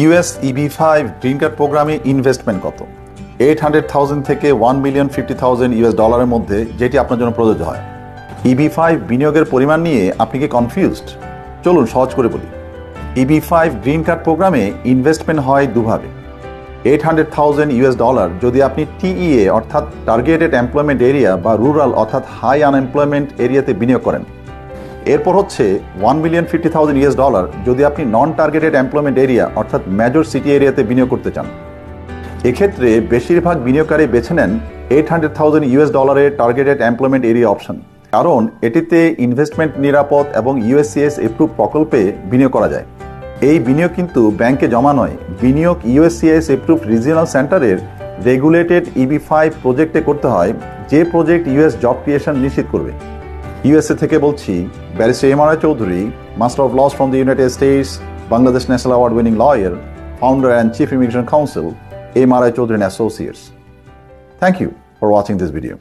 US EB five green card প্রোগ্রামে investment কত? Eight hundred thousand থেকে one million fifty thousand US ডলারের মধ্যে যেটি আপনার জন্য প্রযোজ্য হয়। ইবি ফাইভ বিনিয়োগের পরিমাণ নিয়ে আপনি কি কনফিউজড চলুন সহজ করে বলি। ইবি ফাইভ গ্রিন কার্ড প্রোগ্রামে ইনভেস্টমেন্ট হয় দুভাবে। Eight hundred thousand US dollar যদি আপনি টিইএ অর্থাৎ টার্গেটেড এমপ্লয়মেন্ট এরিয়া বা রুরাল অর্থাৎ হাই আনএমপ্লয়মেন্ট এরিয়াতে বিনিয়োগ করেন। এরপর হচ্ছে one million fifty thousand US dollar যদি আপনি নন টার্গেটেড এমপ্লয়মেন্ট এরিয়া অর্থাৎ মেজর সিটি এরিয়াতে বিনিয়োগ করতে চান। এক্ষেত্রে বেশিরভাগ বিনিয়োগকারী বেছে নেন এইট হান্ড্রেড থাউজেন্ড ইউএস ডলারের টার্গেটেড এমপ্লয়মেন্ট এরিয়া অপশন কারণ এটিতে ইনভেস্টমেন্ট নিরাপদ এবং ইউএসসিএস এপ্রুভ প্রকল্পে বিনিয়োগ করা যায়। এই বিনিয়োগ কিন্তু ব্যাংকে জমা নয়, বিনিয়োগ ইউএসসিএস এপ্রুভ রিজিওনাল সেন্টারের রেগুলেটেড ইবি ফাইভ প্রজেক্টে করতে হয়, যে প্রজেক্ট ইউএস জব ক্রিয়েশন নিশ্চিত করবে। ইউএসএ থেকে বলছি barrister M R I Chowdhury master of laws from the United States Bangladesh national award winning lawyer founder and chief immigration counsel M R I Chowdhury associates thank you for watching this video